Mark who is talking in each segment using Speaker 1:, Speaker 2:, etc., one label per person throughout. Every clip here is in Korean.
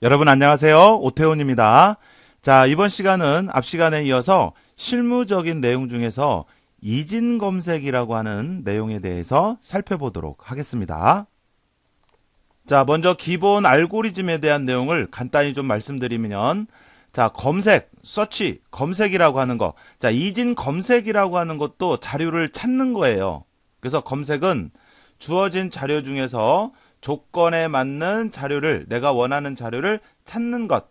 Speaker 1: 여러분 안녕하세요. 오태훈입니다. 자, 이번 시간은 앞 시간에 이어서 실무적인 내용 중에서 이진 검색이라고 하는 내용에 대해서 살펴보도록 하겠습니다. 자, 먼저 기본 알고리즘에 대한 내용을 간단히 좀 말씀드리면 자, 검색, 서치, 검색이라고 하는 거. 자, 이진 검색이라고 하는 것도 자료를 찾는 거예요. 그래서 검색은 주어진 자료 중에서 조건에 맞는 자료를 내가 원하는 자료를 찾는 것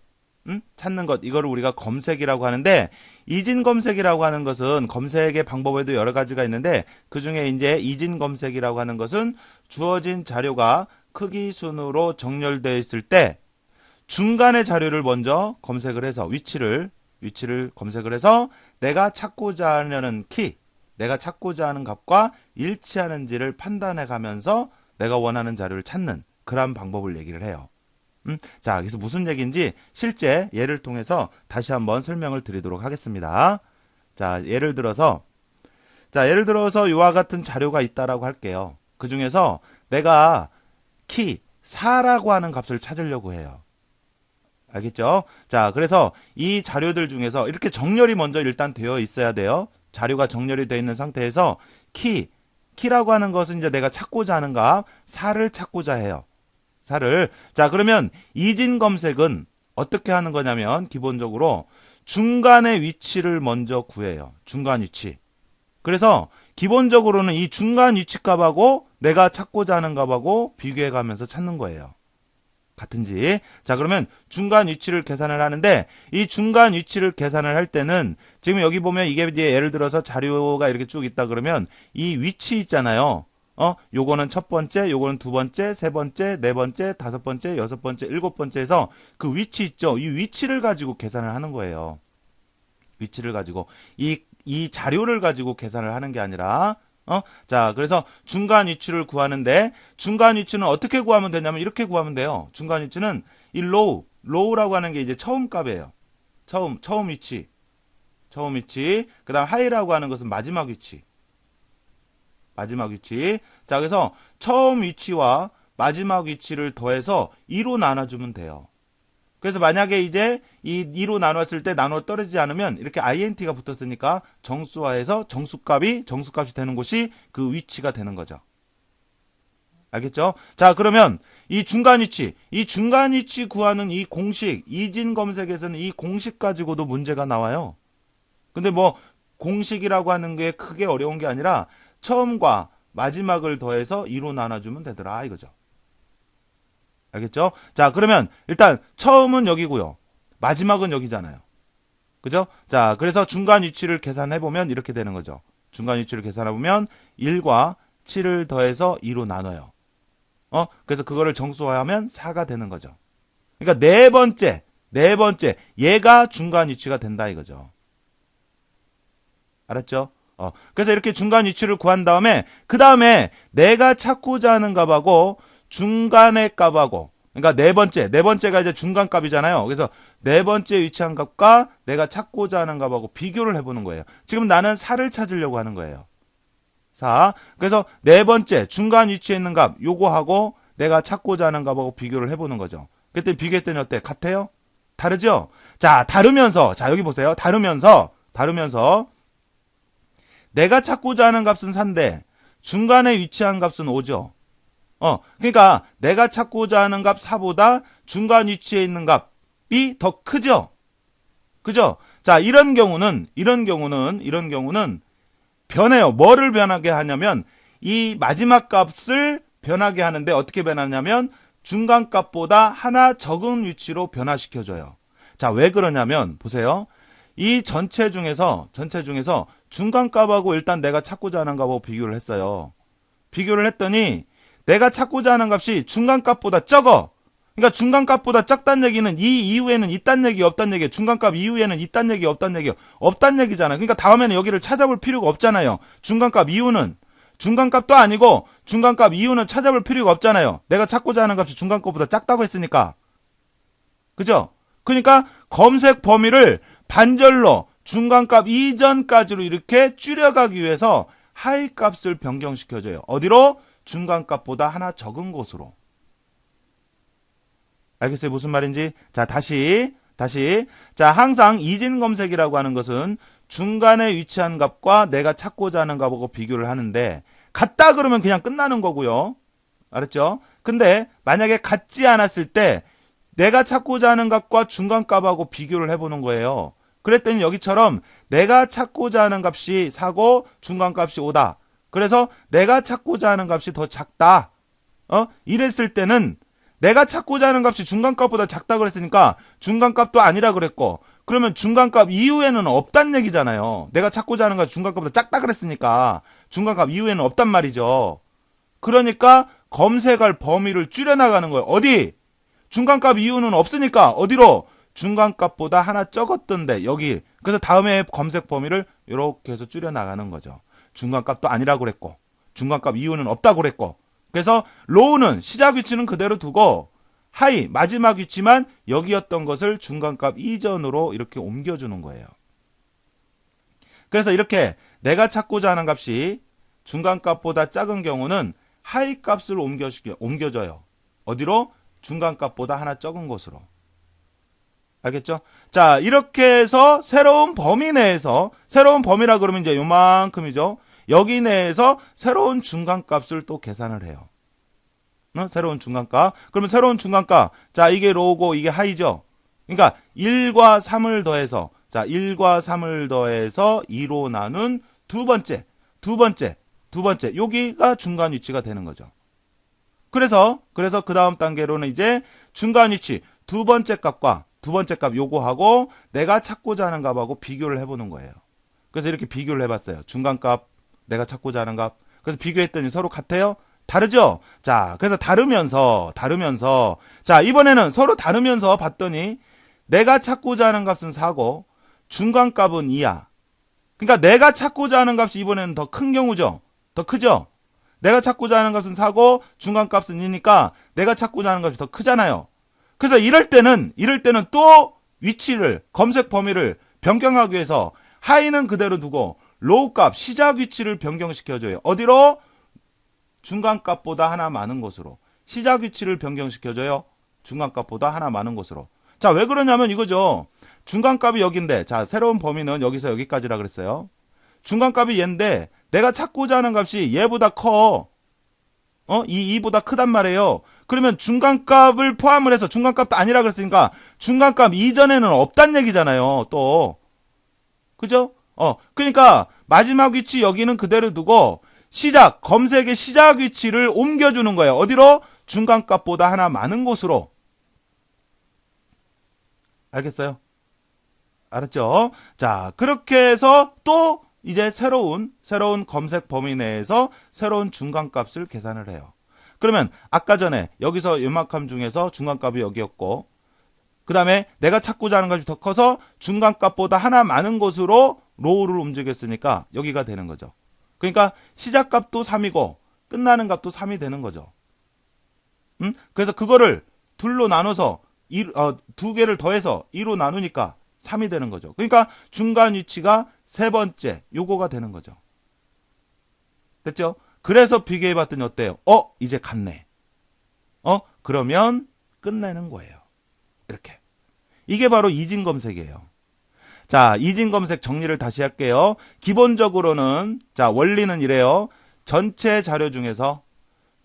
Speaker 1: 음? 찾는 것 이거를 우리가 검색이라고 하는데 이진 검색이라고 하는 것은 검색의 방법에도 여러 가지가 있는데 그 중에 이제 이진 검색이라고 하는 것은 주어진 자료가 크기 순으로 정렬되어 있을 때중간에 자료를 먼저 검색을 해서 위치를 위치를 검색을 해서 내가 찾고자 하려는 키 내가 찾고자 하는 값과 일치하는지를 판단해 가면서 내가 원하는 자료를 찾는 그런 방법을 얘기를 해요. 음? 자, 여기서 무슨 얘기인지 실제 예를 통해서 다시 한번 설명을 드리도록 하겠습니다. 자, 예를 들어서 자, 예를 들어서 이와 같은 자료가 있다라고 할게요. 그 중에서 내가 키 4라고 하는 값을 찾으려고 해요. 알겠죠? 자, 그래서 이 자료들 중에서 이렇게 정렬이 먼저 일단 되어 있어야 돼요. 자료가 정렬이 되어 있는 상태에서 키 키라고 하는 것은 이제 내가 찾고자 하는 가 살을 찾고자 해요. 살을. 자, 그러면 이진 검색은 어떻게 하는 거냐면 기본적으로 중간의 위치를 먼저 구해요. 중간 위치. 그래서 기본적으로는 이 중간 위치 값하고 내가 찾고자 하는 값하고 비교해 가면서 찾는 거예요. 같은지. 자, 그러면 중간 위치를 계산을 하는데 이 중간 위치를 계산을 할 때는 지금 여기 보면 이게 이제 예를 들어서 자료가 이렇게 쭉 있다 그러면 이 위치 있잖아요. 어, 요거는 첫 번째, 요거는 두 번째, 세 번째, 네 번째, 다섯 번째, 여섯 번째, 일곱 번째에서 그 위치 있죠. 이 위치를 가지고 계산을 하는 거예요. 위치를 가지고 이, 이 자료를 가지고 계산을 하는 게 아니라 어? 자, 그래서 중간 위치를 구하는데 중간 위치는 어떻게 구하면 되냐면 이렇게 구하면 돼요. 중간 위치는 이 로우, 로우라고 하는 게 이제 처음 값이에요. 처음, 처음 위치. 처음 위치. 그다음 하이라고 하는 것은 마지막 위치. 마지막 위치. 자, 그래서 처음 위치와 마지막 위치를 더해서 2로 나눠 주면 돼요. 그래서 만약에 이제 이 2로 나눴을 때 나눠 떨어지지 않으면 이렇게 int가 붙었으니까 정수화해서 정수값이 정수값이 되는 곳이 그 위치가 되는 거죠. 알겠죠? 자, 그러면 이 중간 위치, 이 중간 위치 구하는 이 공식, 이진 검색에서는 이 공식 가지고도 문제가 나와요. 근데 뭐 공식이라고 하는 게 크게 어려운 게 아니라 처음과 마지막을 더해서 2로 나눠주면 되더라 이거죠. 알겠죠? 자, 그러면 일단 처음은 여기고요. 마지막은 여기잖아요. 그죠? 자, 그래서 중간 위치를 계산해 보면 이렇게 되는 거죠. 중간 위치를 계산해 보면 1과 7을 더해서 2로 나눠요. 어? 그래서 그거를 정수화하면 4가 되는 거죠. 그러니까 네 번째, 네 번째 얘가 중간 위치가 된다 이거죠. 알았죠? 어. 그래서 이렇게 중간 위치를 구한 다음에 그 다음에 내가 찾고자 하는 값하고 중간의 값하고 그러니까 네 번째, 네 번째가 이제 중간 값이잖아요. 그래서 네 번째 위치한 값과 내가 찾고자 하는 값하고 비교를 해보는 거예요. 지금 나는 4를 찾으려고 하는 거예요. 4. 그래서 네 번째 중간 위치에 있는 값 요거하고 내가 찾고자 하는 값하고 비교를 해보는 거죠. 그때 비교했더니 어때? 같아요? 다르죠? 자, 다르면서 자 여기 보세요. 다르면서 다르면서 내가 찾고자 하는 값은 산데 중간에 위치한 값은 오죠 어, 그러니까 내가 찾고자 하는 값 4보다 중간 위치에 있는 값이 더 크죠. 그죠? 자, 이런 경우는 이런 경우는 이런 경우는 변해요. 뭐를 변하게 하냐면 이 마지막 값을 변하게 하는데 어떻게 변하냐면 중간 값보다 하나 적은 위치로 변화시켜 줘요. 자, 왜 그러냐면 보세요. 이 전체 중에서 전체 중에서 중간 값하고 일단 내가 찾고자 하는 값하고 비교를 했어요. 비교를 했더니 내가 찾고자 하는 값이 중간값보다 적어. 그러니까 중간값보다 작단 얘기는 이 이후에는 있단 얘기 없단 얘기 예요 중간값 이후에는 있단 얘기 없단 얘기 예요 없단 얘기잖아. 요 그러니까 다음에는 여기를 찾아볼 필요가 없잖아요. 중간값 이후는 중간값도 아니고 중간값 이후는 찾아볼 필요가 없잖아요. 내가 찾고자 하는 값이 중간값보다 작다고 했으니까. 그죠? 그러니까 검색 범위를 반절로 중간값 이전까지로 이렇게 줄여가기 위해서 하이 값을 변경시켜줘요. 어디로? 중간값보다 하나 적은 곳으로. 알겠어요? 무슨 말인지? 자, 다시, 다시. 자, 항상 이진 검색이라고 하는 것은 중간에 위치한 값과 내가 찾고자 하는 값하고 비교를 하는데, 같다 그러면 그냥 끝나는 거고요. 알았죠? 근데 만약에 같지 않았을 때 내가 찾고자 하는 값과 중간 값하고 비교를 해보는 거예요. 그랬더니 여기처럼 내가 찾고자 하는 값이 사고 중간 값이 오다. 그래서 내가 찾고자 하는 값이 더 작다. 어? 이랬을 때는 내가 찾고자 하는 값이 중간값보다 작다 그랬으니까 중간값도 아니라 그랬고 그러면 중간값 이후에는 없단 얘기잖아요. 내가 찾고자 하는 값이 중간값보다 작다 그랬으니까 중간값 이후에는 없단 말이죠. 그러니까 검색할 범위를 줄여나가는 거예요. 어디? 중간값 이후는 없으니까 어디로? 중간값보다 하나 적었던데 여기. 그래서 다음에 검색 범위를 이렇게 해서 줄여나가는 거죠. 중간값도 아니라고 그랬고 중간값 이유는 없다고 그랬고 그래서 로우는 시작 위치는 그대로 두고 하이 마지막 위치만 여기였던 것을 중간값 이전으로 이렇게 옮겨주는 거예요. 그래서 이렇게 내가 찾고자 하는 값이 중간값보다 작은 경우는 하이 값을 옮겨, 줘요 어디로? 중간값보다 하나 적은 곳으로. 알겠죠? 자, 이렇게 해서 새로운 범위 내에서, 새로운 범위라 그러면 이제 요만큼이죠. 여기 내에서 새로운 중간값을 또 계산을 해요. 어? 새로운 중간값. 그러면 새로운 중간값. 자, 이게 로고, 이게 하이죠. 그러니까 1과 3을 더해서 자, 1과 3을 더해서 2로 나눈 두 번째, 두 번째, 두 번째. 여기가 중간 위치가 되는 거죠. 그래서 그래서 그 다음 단계로는 이제 중간 위치 두 번째 값과 두 번째 값요구하고 내가 찾고자 하는 값하고 비교를 해보는 거예요. 그래서 이렇게 비교를 해봤어요. 중간 값 내가 찾고자 하는 값. 그래서 비교했더니 서로 같아요? 다르죠? 자, 그래서 다르면서, 다르면서, 자, 이번에는 서로 다르면서 봤더니 내가 찾고자 하는 값은 4고 중간 값은 2야. 그러니까 내가 찾고자 하는 값이 이번에는 더 큰 경우죠? 더 크죠? 내가 찾고자 하는 값은 4고 중간 값은 2니까 내가 찾고자 하는 값이 더 크잖아요. 그래서 이럴 때는, 이럴 때는 또 위치를, 검색 범위를 변경하기 위해서 하이는 그대로 두고 로우 값, 시작 위치를 변경시켜줘요. 어디로? 중간 값보다 하나 많은 곳으로. 시작 위치를 변경시켜줘요. 중간 값보다 하나 많은 곳으로. 자, 왜 그러냐면 이거죠. 중간 값이 여기인데, 자, 새로운 범위는 여기서 여기까지라 그랬어요. 중간 값이 얘인데, 내가 찾고자 하는 값이 얘보다 커. 어? 이 2보다 크단 말이에요. 그러면 중간값을 포함을 해서 중간값도 아니라 그랬으니까 중간값 이전에는 없단 얘기잖아요. 또. 그죠? 어, 그러니까 마지막 위치 여기는 그대로 두고 시작, 검색의 시작 위치를 옮겨주는 거예요. 어디로? 중간값보다 하나 많은 곳으로. 알겠어요? 알았죠? 자, 그렇게 해서 또 이제 새로운, 새로운 검색 범위 내에서 새로운 중간값을 계산을 해요. 그러면 아까 전에 여기서 요만함 중에서 중간값이 여기였고, 그 다음에 내가 찾고자 하는 것이 더 커서 중간값보다 하나 많은 곳으로 로우를 움직였으니까 여기가 되는 거죠. 그러니까 시작값도 3이고 끝나는 값도 3이 되는 거죠. 음? 그래서 그거를 둘로 나눠서 2, 어, 두 개를 더해서 2로 나누니까 3이 되는 거죠. 그러니까 중간 위치가 세 번째 요거가 되는 거죠. 됐죠? 그래서 비교해 봤더니 어때요? 어? 이제 갔네. 어? 그러면 끝내는 거예요. 이렇게. 이게 바로 이진 검색이에요. 자, 이진 검색 정리를 다시 할게요. 기본적으로는 자, 원리는 이래요. 전체 자료 중에서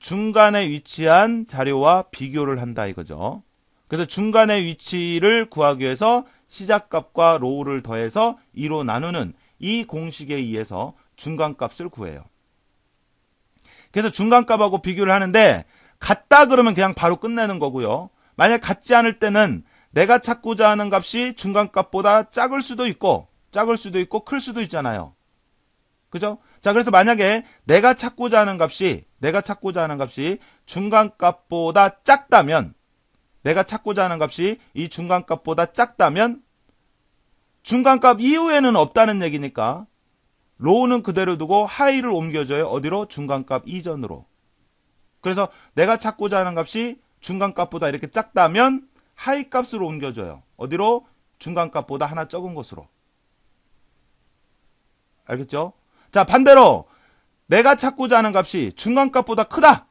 Speaker 1: 중간에 위치한 자료와 비교를 한다 이거죠. 그래서 중간의 위치를 구하기 위해서 시작값과 로우를 더해서 2로 나누는 이 공식에 의해서 중간값을 구해요. 그래서 중간값하고 비교를 하는데 같다 그러면 그냥 바로 끝내는 거고요. 만약 같지 않을 때는 내가 찾고자 하는 값이 중간값보다 작을 수도 있고 작을 수도 있고 클 수도 있잖아요. 그죠? 자, 그래서 만약에 내가 찾고자 하는 값이 내가 찾고자 하는 값이 중간값보다 작다면 내가 찾고자 하는 값이 이 중간값보다 작다면 중간값 이후에는 없다는 얘기니까 로우는 그대로 두고 하이를 옮겨줘요. 어디로? 중간값 이전으로. 그래서 내가 찾고자 하는 값이 중간값보다 이렇게 작다면 하이 값으로 옮겨줘요. 어디로? 중간 값보다 하나 적은 것으로 알겠죠? 자, 반대로 내가 찾고자 하는 값이 중간 값보다 크다.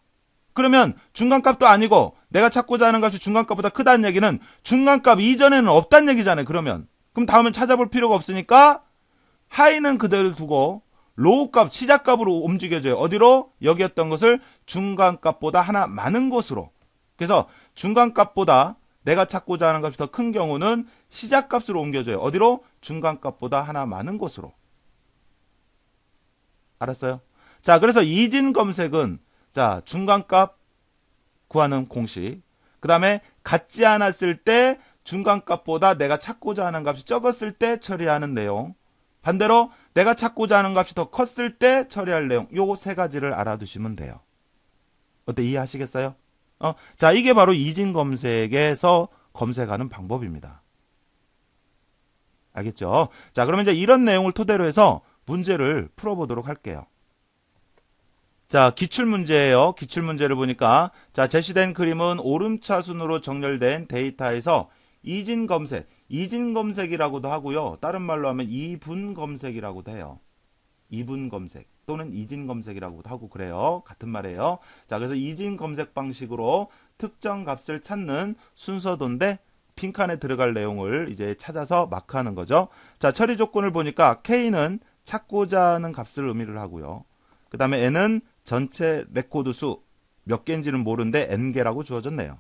Speaker 1: 그러면 중간 값도 아니고 내가 찾고자 하는 값이 중간 값보다 크다는 얘기는 중간 값 이전에는 없다는 얘기잖아요. 그러면 그럼 다음엔 찾아볼 필요가 없으니까 하이는 그대로 두고 로우 값, 시작 값으로 움직여줘요. 어디로? 여기였던 것을 중간 값보다 하나 많은 곳으로. 그래서 중간 값보다 내가 찾고자 하는 값이 더 큰 경우는 시작값으로 옮겨져요 어디로? 중간값보다 하나 많은 곳으로. 알았어요? 자, 그래서 이진 검색은 자 중간값 구하는 공식. 그 다음에 같지 않았을 때 중간값보다 내가 찾고자 하는 값이 적었을 때 처리하는 내용. 반대로 내가 찾고자 하는 값이 더 컸을 때 처리할 내용. 요세 가지를 알아두시면 돼요. 어때 이해하시겠어요? 어, 자, 이게 바로 이진 검색에서 검색하는 방법입니다. 알겠죠? 자, 그러면 이제 이런 내용을 토대로 해서 문제를 풀어보도록 할게요. 자, 기출문제예요. 기출문제를 보니까 자, 제시된 그림은 오름차순으로 정렬된 데이터에서 이진 검색, 이진 검색이라고도 하고요. 다른 말로 하면 이분 검색이라고도 해요. 이분 검색. 또는 이진 검색이라고도 하고 그래요. 같은 말이에요. 자, 그래서 이진 검색 방식으로 특정 값을 찾는 순서도인데 빈칸에 들어갈 내용을 이제 찾아서 마크하는 거죠. 자, 처리 조건을 보니까 K는 찾고자 하는 값을 의미를 하고요. 그 다음에 N은 전체 레코드 수 몇 개인지는 모르는데 N개라고 주어졌네요.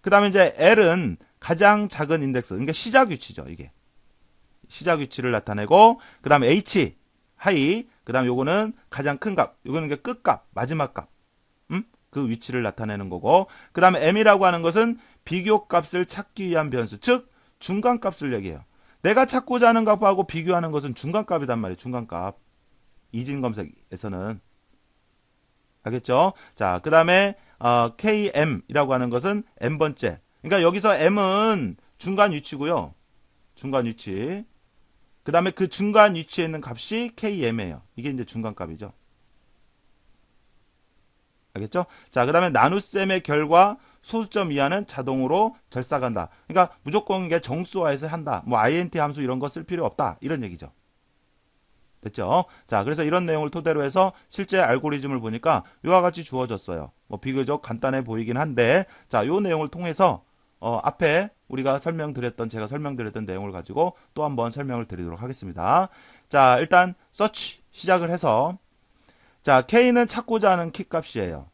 Speaker 1: 그 다음에 이제 L은 가장 작은 인덱스, 그러니까 시작 위치죠, 이게. 시작 위치를 나타내고, 그 다음에 H, 하이, 그 다음 요거는 가장 큰 값. 요거는 끝값, 마지막 값. 음? 그 위치를 나타내는 거고 그 다음에 m이라고 하는 것은 비교값을 찾기 위한 변수 즉 중간값을 얘기해요 내가 찾고자 하는 값하고 비교하는 것은 중간값이란 말이에요 중간값 이진검색에서는 알겠죠 자그 다음에 어, km이라고 하는 것은 m번째 그러니까 여기서 m은 중간 위치고요 중간 위치 그 다음에 그 중간 위치에 있는 값이 KM이에요. 이게 이제 중간 값이죠. 알겠죠? 자, 그 다음에 나눗셈의 결과 소수점 이하는 자동으로 절삭한다. 그러니까 무조건 이게 정수화해서 한다. 뭐 int 함수 이런 거 쓸 필요 없다. 이런 얘기죠. 됐죠? 자, 그래서 이런 내용을 토대로 해서 실제 알고리즘을 보니까 이와 같이 주어졌어요. 뭐 비교적 간단해 보이긴 한데 자, 요 내용을 통해서 어, 앞에 우리가 설명드렸던 제가 설명드렸던 내용을 가지고 또 한번 설명을 드리도록 하겠습니다. 자 일단 서치 시작을 해서 자 K는 찾고자 하는 키 값이에요.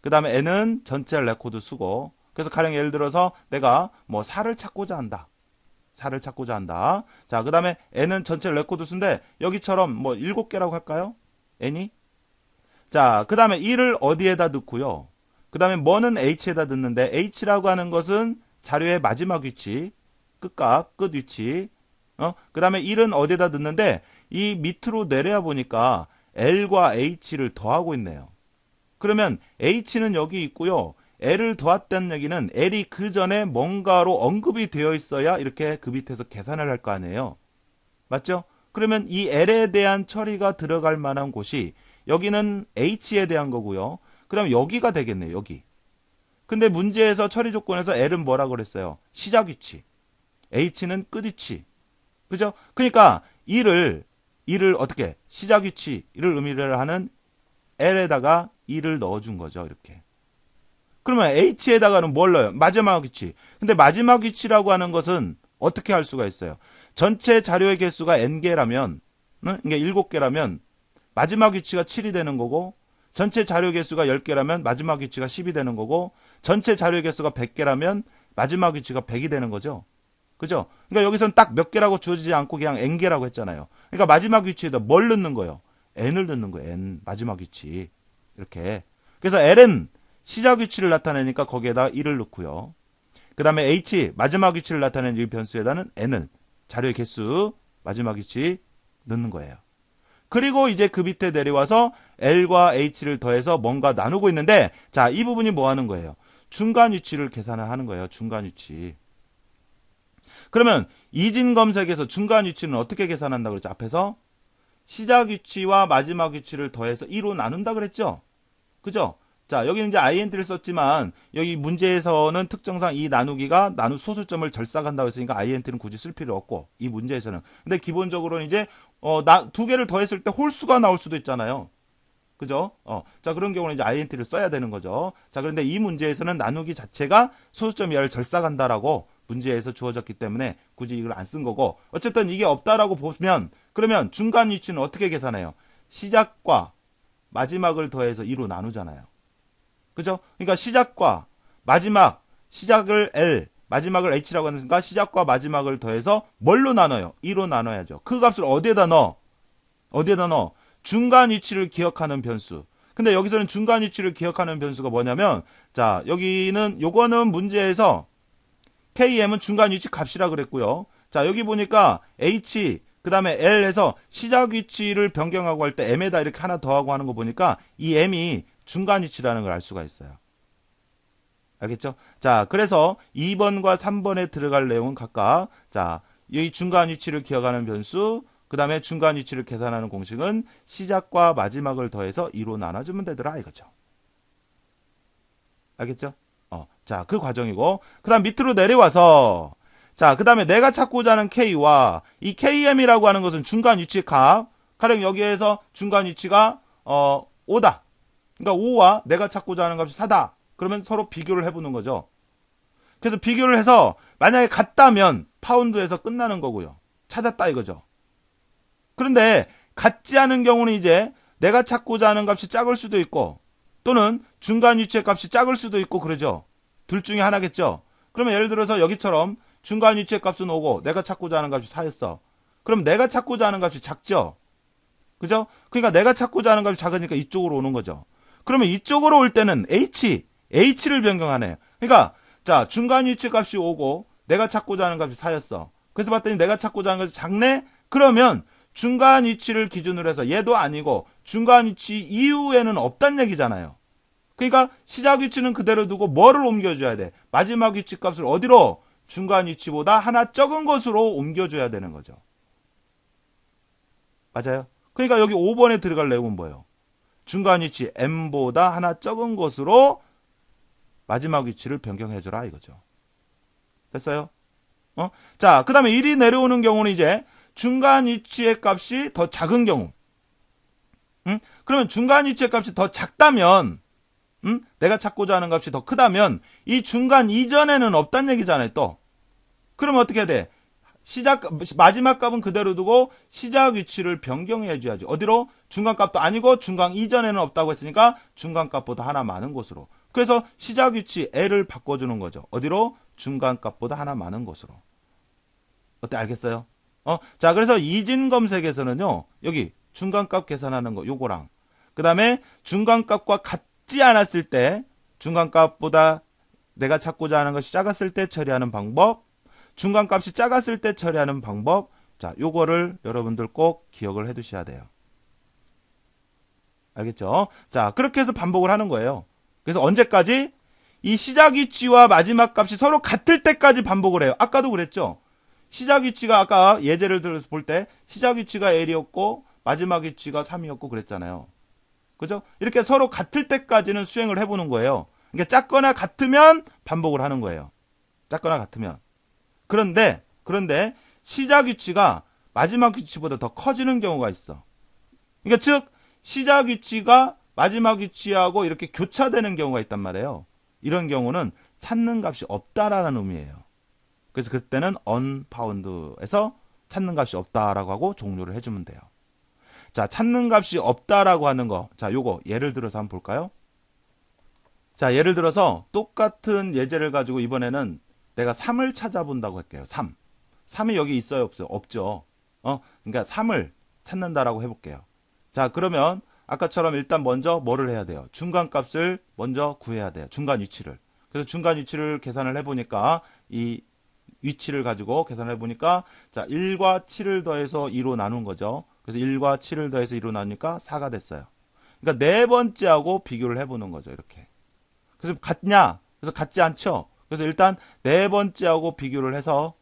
Speaker 1: 그 다음에 N은 전체 레코드 수고 그래서 가령 예를 들어서 내가 뭐 4를 찾고자 한다. 4를 찾고자 한다. 자, 그 다음에 n은 전체 레코드 수인데 여기처럼 뭐 7개라고 할까요? n이? 자, 그 다음에 1을 어디에다 넣고요? 그 다음에 뭐는 h에다 듣는데 h라고 하는 것은 자료의 마지막 위치, 끝값, 끝 위치. 어? 그 다음에 1은 어디에다 듣는데 이 밑으로 내려야 보니까 l과 h를 더하고 있네요. 그러면 h는 여기 있고요. l을 더했다는 얘기는 l이 그 전에 뭔가로 언급이 되어 있어야 이렇게 그 밑에서 계산을 할 거 아니에요. 맞죠? 그러면 이 l에 대한 처리가 들어갈 만한 곳이 여기는 h에 대한 거고요. 그 다음에 여기가 되겠네요. 여기. 근데 문제에서 처리 조건에서 L은 뭐라 그랬어요? 시작 위치. H는 끝 위치. 그죠? 그러니까 이를 이를 어떻게 시작 위치를 의미를 하는 L에다가 이를 넣어준 거죠. 이렇게. 그러면 H에다가는 뭘 넣어요? 마지막 위치. 근데 마지막 위치라고 하는 것은 어떻게 할 수가 있어요? 전체 자료의 개수가 N개라면, 그러 7개라면 마지막 위치가 7이 되는 거고 전체 자료 개수가 10개라면 마지막 위치가 10이 되는 거고 전체 자료 개수가 100개라면 마지막 위치가 100이 되는 거죠. 그죠? 그러니까 여기선 딱 몇 개라고 주어지지 않고 그냥 n개라고 했잖아요. 그러니까 마지막 위치에다 뭘 넣는 거예요? n을 넣는 거예요. n 마지막 위치. 이렇게. 그래서 l 은 시작 위치를 나타내니까 거기에다 1을 넣고요. 그 다음에 h 마지막 위치를 나타내는 이 변수에다는 n을 자료의 개수 마지막 위치 넣는 거예요. 그리고 이제 그 밑에 내려와서 L과 H를 더해서 뭔가 나누고 있는데 자, 이 부분이 뭐 하는 거예요? 중간 위치를 계산을 하는 거예요. 중간 위치. 그러면 이진 검색에서 중간 위치는 어떻게 계산한다 그랬죠? 앞에서 시작 위치와 마지막 위치를 더해서 2로 나눈다 그랬죠? 그죠? 자, 여기는 이제 i n t 를 썼지만 여기 문제에서는 특정상 이 나누기가 나누 소수점을 절삭한다고 했으니까 i n t 는 굳이 쓸 필요 없고 이 문제에서는 근데 기본적으로는 이제 어, 나, 두 개를 더했을 때 홀수가 나올 수도 있잖아요. 그죠? 어, 자, 그런 경우는 이제 INT를 써야 되는 거죠. 자, 그런데 이 문제에서는 나누기 자체가 소수점 열하 절삭한다라고 문제에서 주어졌기 때문에 굳이 이걸 안 쓴 거고, 어쨌든 이게 없다라고 보면, 그러면 중간 위치는 어떻게 계산해요? 시작과 마지막을 더해서 2로 나누잖아요. 그죠? 그러니까 시작과 마지막, 시작을 L, 마지막을 h라고 하는 순간 시작과 마지막을 더해서 뭘로 나눠요? 2로 나눠야죠. 그 값을 어디에다 넣어? 어디에다 넣어? 중간 위치를 기억하는 변수. 근데 여기서는 중간 위치를 기억하는 변수가 뭐냐면 자 여기는 요거는 문제에서 KM은 중간 위치 값이라 그랬고요. 자 여기 보니까 H 그 다음에 L에서 시작 위치를 변경하고 할 때 M에다 이렇게 하나 더하고 하는 거 보니까 이 M이 중간 위치라는 걸 알 수가 있어요. 알겠죠? 자, 그래서 2번과 3번에 들어갈 내용은 각각 자, 이 중간 위치를 기억하는 변수, 그 다음에 중간 위치를 계산하는 공식은 시작과 마지막을 더해서 2로 나눠주면 되더라 이거죠. 알겠죠? 어, 자, 그 과정이고 그 다음 밑으로 내려와서 자, 그 다음에 내가 찾고자 하는 K와 이 KM이라고 하는 것은 중간 위치 값 가령 여기에서 중간 위치가 어, 5다. 그러니까 5와 내가 찾고자 하는 값이 4다. 그러면 서로 비교를 해보는 거죠. 그래서 비교를 해서 만약에 같다면 파운드에서 끝나는 거고요. 찾았다 이거죠. 그런데 같지 않은 경우는 이제 내가 찾고자 하는 값이 작을 수도 있고 또는 중간 위치의 값이 작을 수도 있고 그러죠. 둘 중에 하나겠죠. 그러면 예를 들어서 여기처럼 중간 위치의 값은 오고 내가 찾고자 하는 값이 4였어. 그럼 내가 찾고자 하는 값이 작죠. 그죠? 그러니까 내가 찾고자 하는 값이 작으니까 이쪽으로 오는 거죠. 그러면 이쪽으로 올 때는 h H를 변경하네. 그러니까 자 중간 위치 값이 오고 내가 찾고자 하는 값이 4였어. 그래서 봤더니 내가 찾고자 하는 것이 작네? 그러면 중간 위치를 기준으로 해서 얘도 아니고 중간 위치 이후에는 없단 얘기잖아요. 그러니까 시작 위치는 그대로 두고 뭐를 옮겨줘야 돼? 마지막 위치 값을 어디로? 중간 위치보다 하나 적은 것으로 옮겨줘야 되는 거죠. 맞아요? 그러니까 여기 5번에 들어갈 내용은 뭐예요? 중간 위치 m보다 하나 적은 것으로 마지막 위치를 변경해줘라 이거죠. 됐어요? 어? 자, 그 다음에 1이 내려오는 경우는 이제 중간 위치의 값이 더 작은 경우. 음? 그러면 중간 위치의 값이 더 작다면, 음? 내가 찾고자 하는 값이 더 크다면, 이 중간 이전에는 없단 얘기잖아요, 또. 그럼 어떻게 해야 돼? 시작, 마지막 값은 그대로 두고 시작 위치를 변경해줘야지. 어디로? 중간 값도 아니고 중간 이전에는 없다고 했으니까 중간 값보다 하나 많은 곳으로. 그래서 시작 위치 L을 바꿔주는 거죠. 어디로? 중간 값보다 하나 많은 것으로 어때? 알겠어요? 어, 자, 그래서 이진 검색에서는요, 여기 중간 값 계산하는 거, 요거랑, 그 다음에 중간 값과 같지 않았을 때, 중간 값보다 내가 찾고자 하는 것이 작았을 때 처리하는 방법, 중간 값이 작았을 때 처리하는 방법, 자, 요거를 여러분들 꼭 기억을 해 두셔야 돼요. 알겠죠? 자, 그렇게 해서 반복을 하는 거예요. 그래서 언제까지? 이 시작 위치와 마지막 값이 서로 같을 때까지 반복을 해요. 아까도 그랬죠? 시작 위치가 아까 예제를 들어서 볼 때 시작 위치가 L이었고 마지막 위치가 3이었고 그랬잖아요. 그죠? 이렇게 서로 같을 때까지는 수행을 해보는 거예요. 그러니까 작거나 같으면 반복을 하는 거예요. 작거나 같으면. 그런데, 그런데 시작 위치가 마지막 위치보다 더 커지는 경우가 있어. 그러니까 즉, 시작 위치가 마지막 위치하고 이렇게 교차되는 경우가 있단 말이에요. 이런 경우는 찾는 값이 없다라는 의미예요. 그래서 그때는 unfound에서 찾는 값이 없다라고 하고 종료를 해주면 돼요. 자, 찾는 값이 없다라고 하는 거. 자, 요거 예를 들어서 한번 볼까요? 자, 예를 들어서 똑같은 예제를 가지고 이번에는 내가 3을 찾아본다고 할게요. 3. 3이 여기 있어요? 없어요? 없죠. 어? 그러니까 3을 찾는다라고 해볼게요. 자, 그러면 아까처럼 일단 먼저 뭐를 해야 돼요? 중간값을 먼저 구해야 돼요. 중간 위치를. 그래서 중간 위치를 계산을 해보니까 이 위치를 가지고 계산을 해보니까 자 1과 7을 더해서 2로 나눈 거죠. 그래서 1과 7을 더해서 2로 나누니까 4가 됐어요. 그러니까 네 번째하고 비교를 해보는 거죠. 이렇게. 그래서 같냐? 그래서 같지 않죠? 그래서 일단 네 번째하고 비교를 해서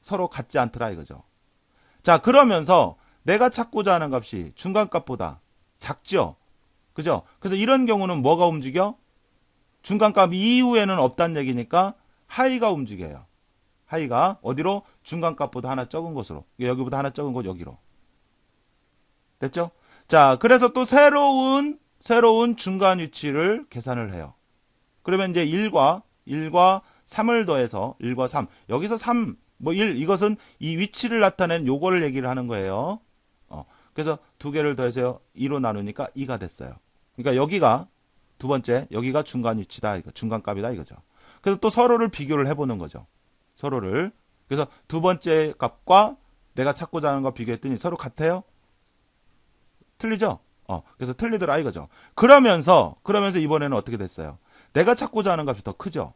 Speaker 1: 서로 같지 않더라 이거죠. 자 그러면서 내가 찾고자 하는 값이 중간값보다 작죠. 그죠? 그래서 이런 경우는 뭐가 움직여? 중간값 이후에는 없다는 얘기니까 하이가 움직여요. 하이가 어디로? 중간값보다 하나 적은 곳으로. 여기보다 하나 적은 곳 여기로. 됐죠? 자, 그래서 또 새로운 새로운 중간 위치를 계산을 해요. 그러면 이제 1과 1과 3을 더해서 1과 3. 여기서 3, 뭐 1, 이것은 이 위치를 나타낸 요거를 얘기를 하는 거예요. 그래서 두 개를 더해서 2로 나누니까 2가 됐어요. 그러니까 여기가 두 번째, 여기가 중간 위치다. 중간 값이다 이거죠. 그래서 또 서로를 비교를 해보는 거죠. 서로를. 그래서 두 번째 값과 내가 찾고자 하는 거 비교했더니 서로 같아요? 틀리죠? 어, 그래서 틀리더라 이거죠. 그러면서, 그러면서 이번에는 어떻게 됐어요? 내가 찾고자 하는 값이 더 크죠?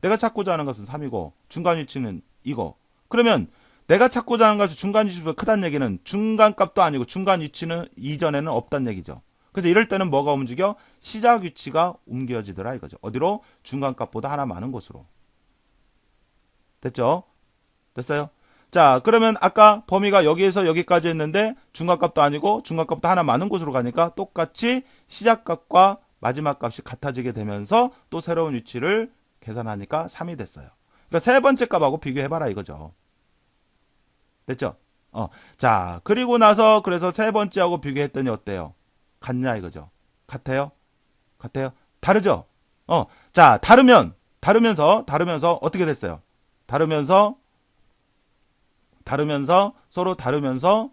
Speaker 1: 내가 찾고자 하는 것은 3이고, 중간 위치는 이거. 그러면 내가 찾고자 하는 것이 중간 지수보다 크다는 얘기는 중간 값도 아니고 중간 위치는 이전에는 없다는 얘기죠. 그래서 이럴 때는 뭐가 움직여? 시작 위치가 옮겨지더라 이거죠. 어디로? 중간 값보다 하나 많은 곳으로. 됐죠? 됐어요? 자, 그러면 아까 범위가 여기에서 여기까지 했는데 중간 값도 아니고 중간 값도 하나 많은 곳으로 가니까 똑같이 시작 값과 마지막 값이 같아지게 되면서 또 새로운 위치를 계산하니까 3이 됐어요. 그러니까 세 번째 값하고 비교해봐라 이거죠. 됐죠? 어. 자, 그리고 나서 그래서 세 번째하고 비교했더니 어때요? 같냐 이거죠. 같아요? 같아요? 다르죠? 어. 자, 다르면 다르면서 다르면서 어떻게 됐어요? 다르면서 다르면서 서로 다르면서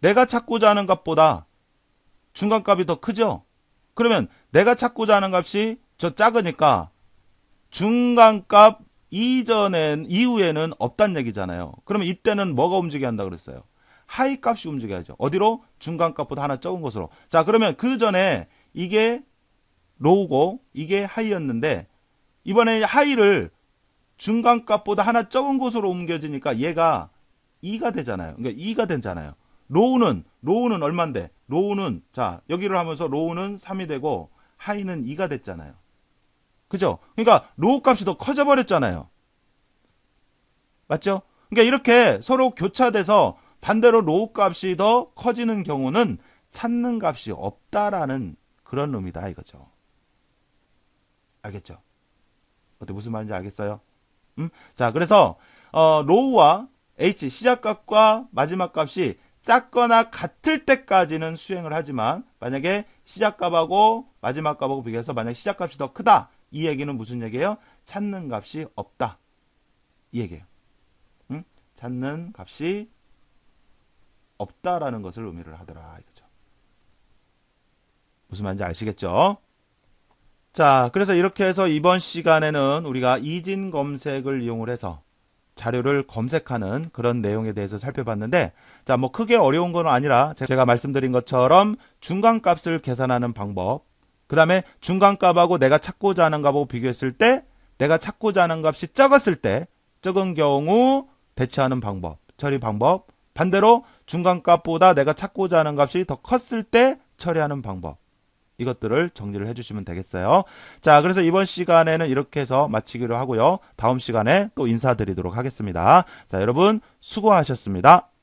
Speaker 1: 내가 찾고자 하는 값보다 중간값이 더 크죠? 그러면 내가 찾고자 하는 값이 저 작으니까 중간값 이전엔 이후에는 없단 얘기잖아요. 그러면 이때는 뭐가 움직여야 한다 그랬어요? 하이 값이 움직여야죠. 어디로? 중간 값보다 하나 적은 것으로 자, 그러면 그 전에 이게 로우고 이게 하이였는데 이번에 하이를 중간 값보다 하나 적은 곳으로 옮겨지니까 얘가 2가 되잖아요. 그러니까 2가 되잖아요. 로우는 로우는 얼만데? 로우는 자, 여기를 하면서 로우는 3이 되고 하이는 2가 됐잖아요. 그죠? 그러니까 로우 값이 더 커져버렸잖아요. 맞죠? 그러니까 이렇게 서로 교차돼서 반대로 로우 값이 더 커지는 경우는 찾는 값이 없다라는 그런 의미다 이거죠. 알겠죠? 어때 무슨 말인지 알겠어요? 음? 자, 그래서 어, 로우와 h 시작값과 마지막 값이 작거나 같을 때까지는 수행을 하지만 만약에 시작값하고 마지막 값하고 비교해서 만약 시작값이 더 크다 이 얘기는 무슨 얘기예요? 찾는 값이 없다. 이 얘기예요. 응? 찾는 값이 없다라는 것을 의미를 하더라 이거죠. 무슨 말인지 아시겠죠? 자, 그래서 이렇게 해서 이번 시간에는 우리가 이진 검색을 이용을 해서 자료를 검색하는 그런 내용에 대해서 살펴봤는데 자, 뭐 크게 어려운 건 아니라 제가 말씀드린 것처럼 중간값을 계산하는 방법 그 다음에 중간값하고 내가 찾고자 하는 값하고 비교했을 때 내가 찾고자 하는 값이 적었을 때 적은 경우 대체하는 방법, 처리 방법 반대로 중간값보다 내가 찾고자 하는 값이 더 컸을 때 처리하는 방법 이것들을 정리를 해주시면 되겠어요. 자, 그래서 이번 시간에는 이렇게 해서 마치기로 하고요. 다음 시간에 또 인사드리도록 하겠습니다. 자, 여러분 수고하셨습니다.